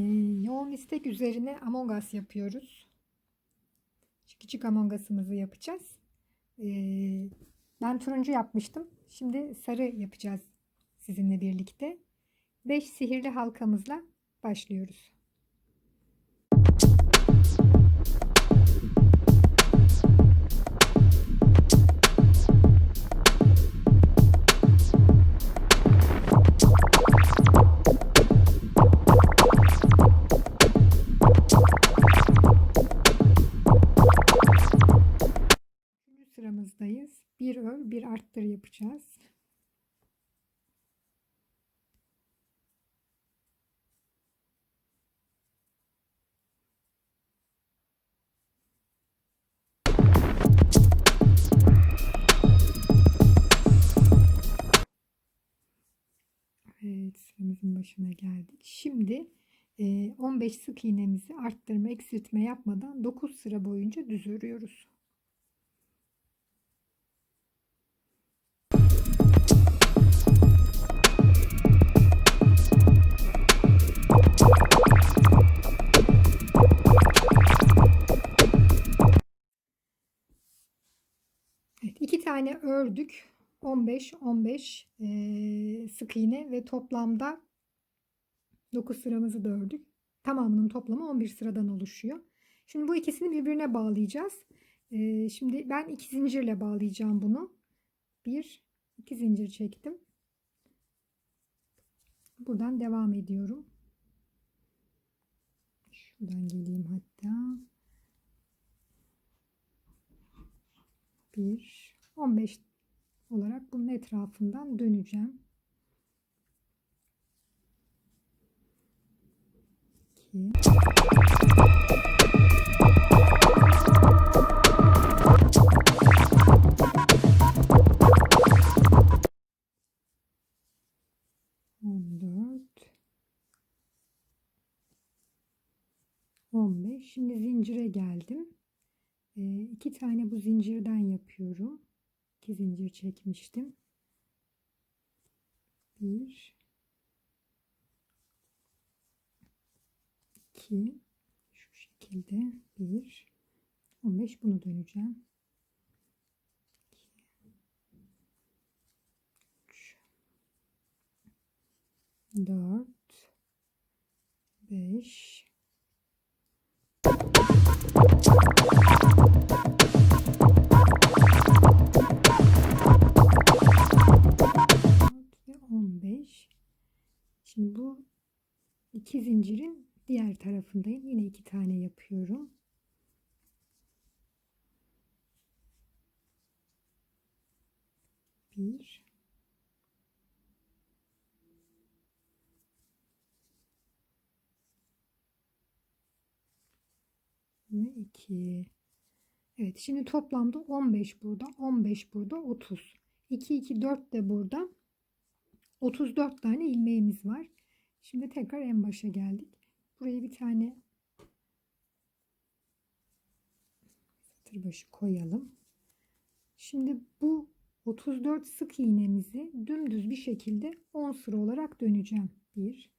Ee, yoğun istek üzerine Among Us yapıyoruz. Küçük Among Us'ımızı yapacağız. Ee, ben turuncu yapmıştım. Şimdi sarı yapacağız sizinle birlikte. 5 sihirli halkamızla başlıyoruz. Bir ör, bir arttır yapacağız. Evet, sıramızın başına geldik. Şimdi e, 15 sık iğnemizi arttırma, eksiltme yapmadan 9 sıra boyunca düz örüyoruz. Tane ördük. 15 15 eee, sık iğne ve toplamda 9 sıramızı da ördük. Tamamının toplamı 11 sıradan oluşuyor. Şimdi bu ikisini birbirine bağlayacağız. Eee, şimdi ben iki zincirle bağlayacağım bunu. Bir, iki zincir çektim. Buradan devam ediyorum. Şuradan geleyim hatta. 1 15 olarak bunun etrafından döneceğim. 2 14 15 Şimdi zincire geldim. Ee, iki tane bu zincirden yapıyorum. 2 zincir çekmiştim. 1 2 şu şekilde 1 15 bunu döneceğim. 2 3 4 5 iki zincirin diğer tarafındayım. Yine iki tane yapıyorum. Bir. Ve iki. Evet şimdi toplamda 15 burada, 15 burada, 30. 2, 2, 4 de burada. 34 tane ilmeğimiz var. Şimdi tekrar en başa geldik. Buraya bir tane satır başı koyalım. Şimdi bu 34 sık iğnemizi dümdüz bir şekilde 10 sıra olarak döneceğim. 1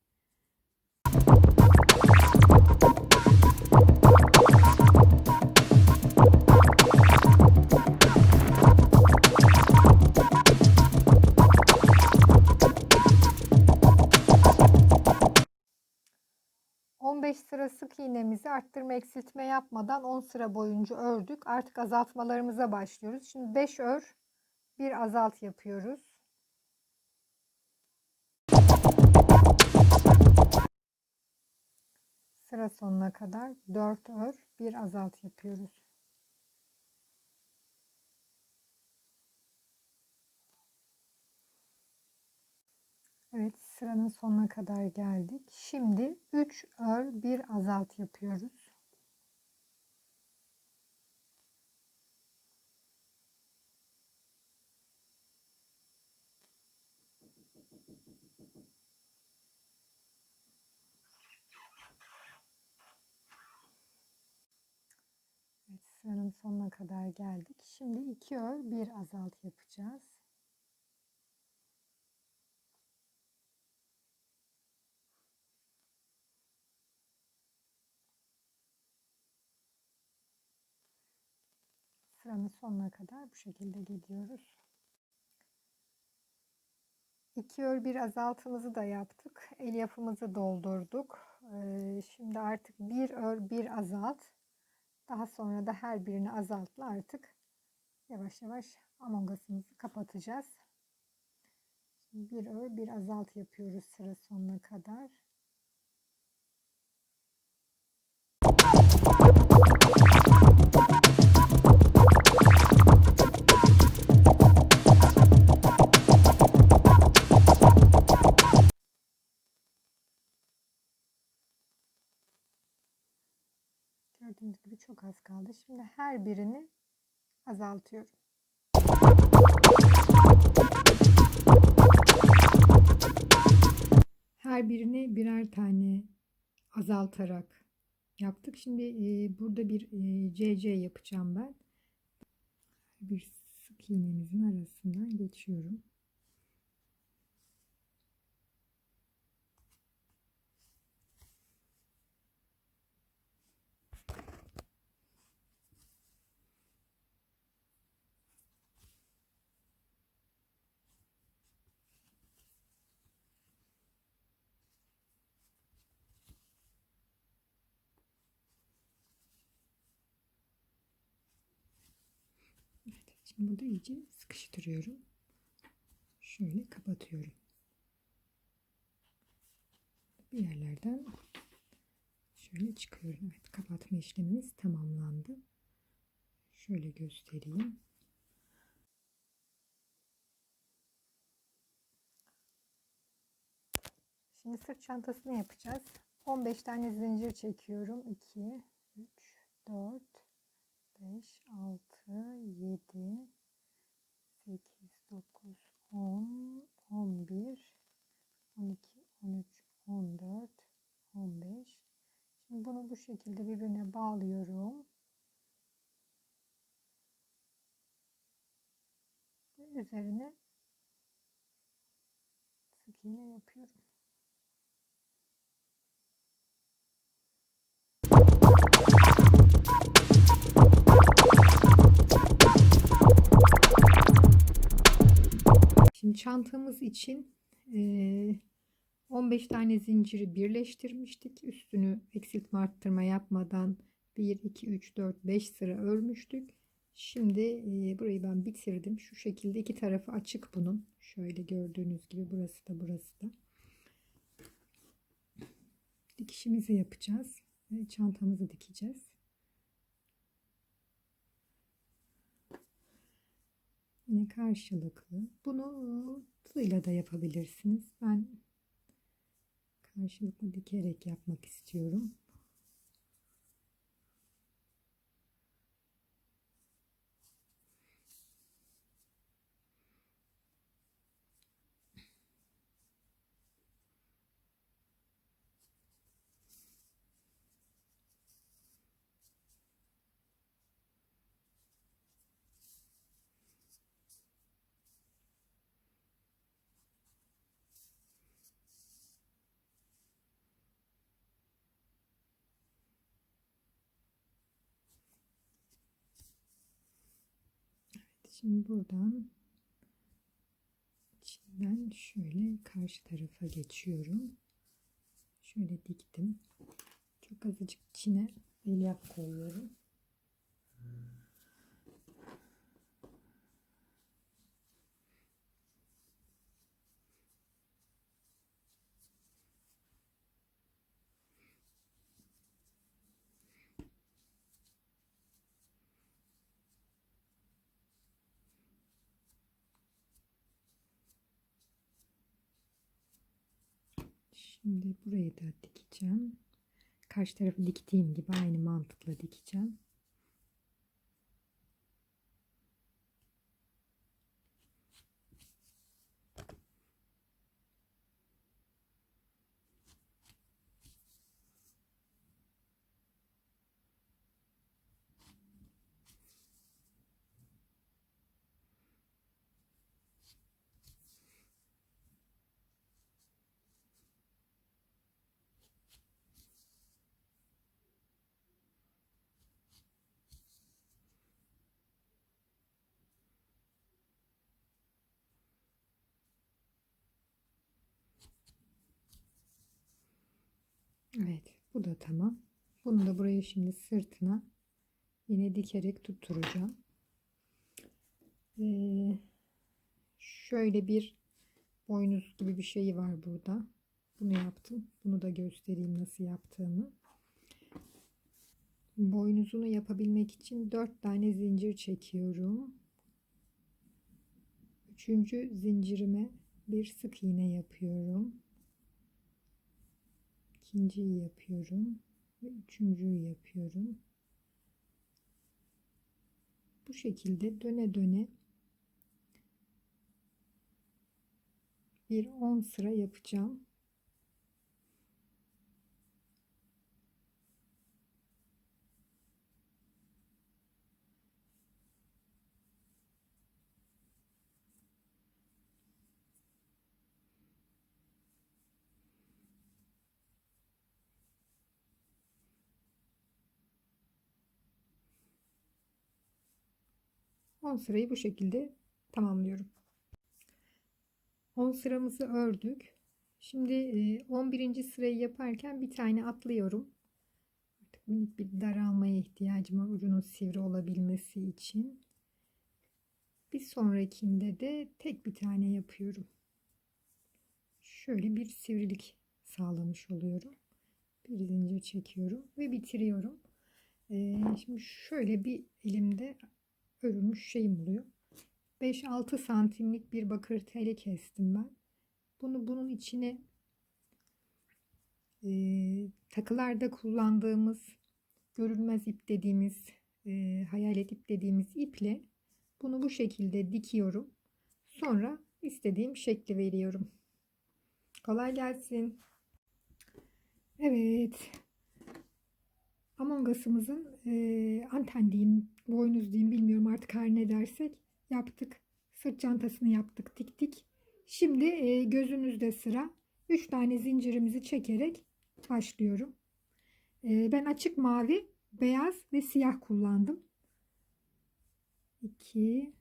15 sıra sık iğnemizi arttırma eksiltme yapmadan 10 sıra boyunca ördük. Artık azaltmalarımıza başlıyoruz. Şimdi 5 ör, bir azalt yapıyoruz. Sıra sonuna kadar 4 ör, bir azalt yapıyoruz. Evet, sıranın sonuna kadar geldik. Şimdi 3 ör, bir azalt yapıyoruz. Evet, sıranın sonuna kadar geldik. Şimdi 2 ör, bir azalt yapacağız. Sıranın sonuna kadar bu şekilde gidiyoruz. İki ör bir azaltımızı da yaptık. Elyafımızı doldurduk. Ee, şimdi artık bir ör bir azalt. Daha sonra da her birini azaltla artık yavaş yavaş amongasımızı kapatacağız. Bir ör bir azalt yapıyoruz sıra sonuna kadar. Çok az kaldı. Şimdi her birini azaltıyorum. Her birini birer tane azaltarak yaptık. Şimdi e, burada bir e, CC yapacağım ben. Bir sık iğnemizin arasından geçiyorum. Evet, şimdi burada iyice sıkıştırıyorum. Şöyle kapatıyorum. Bir yerlerden şöyle çıkıyorum. Evet, kapatma işlemimiz tamamlandı. Şöyle göstereyim. Şimdi sırt çantasını yapacağız. 15 tane zincir çekiyorum. 2, 3, 4, 5, 6, 7, 8, 9, 10, 11, 12, 13, 14, 15. Şimdi bunu bu şekilde birbirine bağlıyorum. Ve üzerine sık iğne yapıyorum. Şimdi çantamız için 15 tane zinciri birleştirmiştik. Üstünü eksiltme arttırma yapmadan 1, 2, 3, 4, 5 sıra örmüştük. Şimdi burayı ben bitirdim. Şu şekilde iki tarafı açık bunun. Şöyle gördüğünüz gibi burası da burası da. Dikişimizi yapacağız. Çantamızı dikeceğiz. Yine karşılıklı. Bunu tığla da yapabilirsiniz. Ben karşılıklı dikerek yapmak istiyorum. Şimdi buradan içinden şöyle karşı tarafa geçiyorum. Şöyle diktim. Çok azıcık içine elyaf koyuyorum. Şimdi burayı da dikeceğim. Karşı tarafı diktiğim gibi aynı mantıkla dikeceğim. Evet, bu da tamam. Bunu da buraya şimdi sırtına yine dikerek tutturacağım. Ee, şöyle bir boynuz gibi bir şey var burada. Bunu yaptım. Bunu da göstereyim nasıl yaptığımı. Boynuzunu yapabilmek için 4 tane zincir çekiyorum. Üçüncü zincirime bir sık iğne yapıyorum. İkinciyi yapıyorum ve üçüncüyü yapıyorum. Bu şekilde döne döne bir 10 sıra yapacağım. On sırayı bu şekilde tamamlıyorum. 10 sıramızı ördük. Şimdi 11. sırayı yaparken bir tane atlıyorum. Artık minik bir daralmaya ihtiyacım var ucunun sivri olabilmesi için. Bir sonrakinde de tek bir tane yapıyorum. Şöyle bir sivrilik sağlamış oluyorum. Bir zincir çekiyorum ve bitiriyorum. Ee, şimdi şöyle bir elimde örülmüş şeyim oluyor. 5-6 santimlik bir bakır teli kestim ben. Bunu bunun içine e, takılarda kullandığımız görülmez ip dediğimiz e, hayalet ip dediğimiz iple bunu bu şekilde dikiyorum. Sonra istediğim şekli veriyorum. Kolay gelsin. Evet. Among Us'ımızın e, anten diyeyim, boynuz diyeyim bilmiyorum artık her ne dersek yaptık. Sırt çantasını yaptık, diktik. Şimdi e, gözünüzde sıra. 3 tane zincirimizi çekerek başlıyorum. E, ben açık mavi, beyaz ve siyah kullandım. 2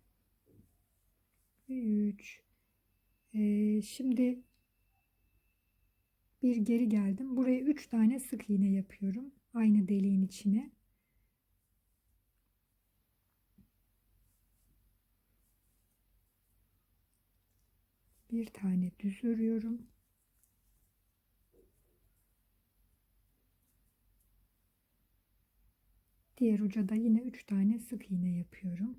ve 3 e, Şimdi bir geri geldim. Buraya 3 tane sık iğne yapıyorum. Aynı deliğin içine. bir tane düz örüyorum. Diğer uca da yine 3 tane sık iğne yapıyorum.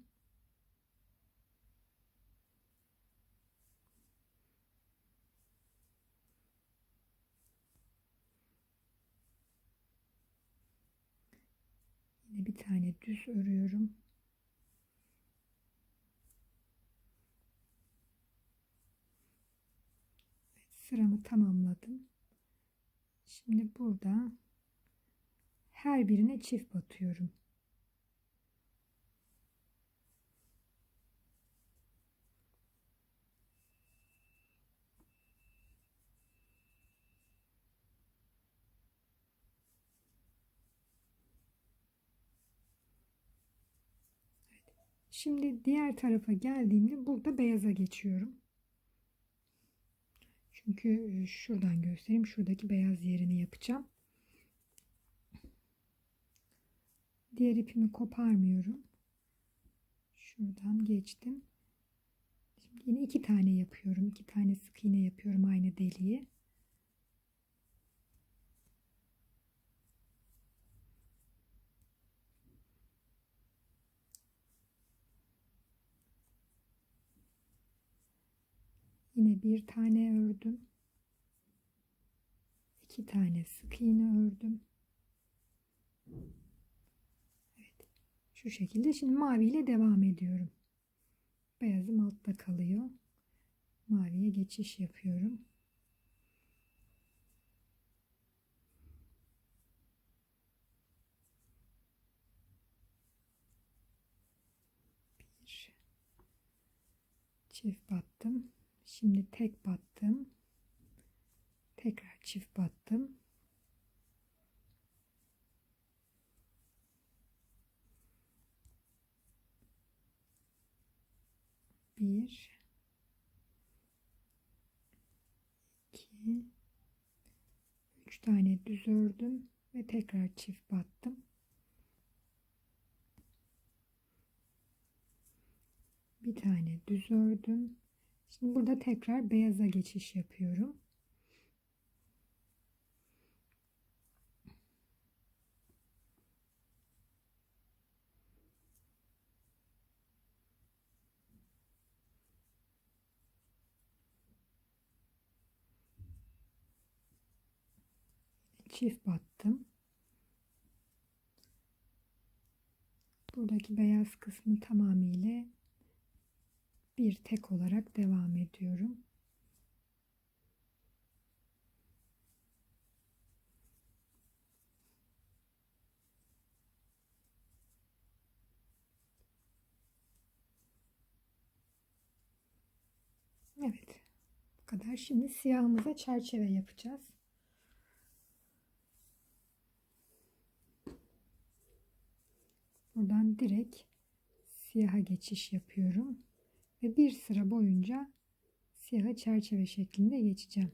Yine tane düz örüyorum. sıramı tamamladım. Şimdi burada her birine çift batıyorum. Şimdi diğer tarafa geldiğimde burada beyaza geçiyorum. Çünkü e, şuradan göstereyim. Şuradaki beyaz yerini yapacağım. Diğer ipimi koparmıyorum. Şuradan geçtim. Şimdi yine iki tane yapıyorum. iki tane sık iğne yapıyorum aynı deliğe. Bir tane ördüm. iki tane sık iğne ördüm. Evet. Şu şekilde şimdi mavi ile devam ediyorum. Beyazım altta kalıyor. Maviye geçiş yapıyorum. Bir çift battım. Şimdi tek battım. Tekrar çift battım. Bir, iki, üç 3 tane düz ördüm ve tekrar çift battım. Bir tane düz ördüm. Şimdi burada tekrar beyaza geçiş yapıyorum. çift battım. Buradaki beyaz kısmı tamamıyla bir tek olarak devam ediyorum. Evet. Bu kadar. Şimdi siyahımıza çerçeve yapacağız. Buradan direkt siyaha geçiş yapıyorum. Ve bir sıra boyunca siyaha çerçeve şeklinde geçeceğim.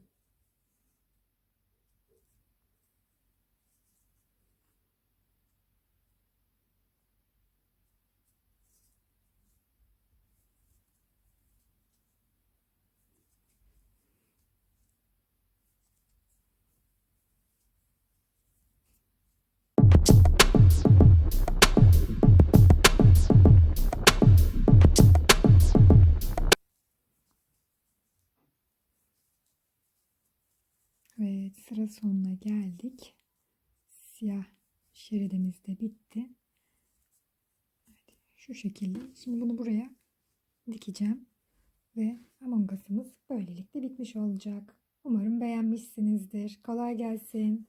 Sıra sonuna geldik. Siyah şeridimiz de bitti. Evet, şu şekilde. Şimdi bunu buraya dikeceğim. Ve Among Us'ımız böylelikle bitmiş olacak. Umarım beğenmişsinizdir. Kolay gelsin.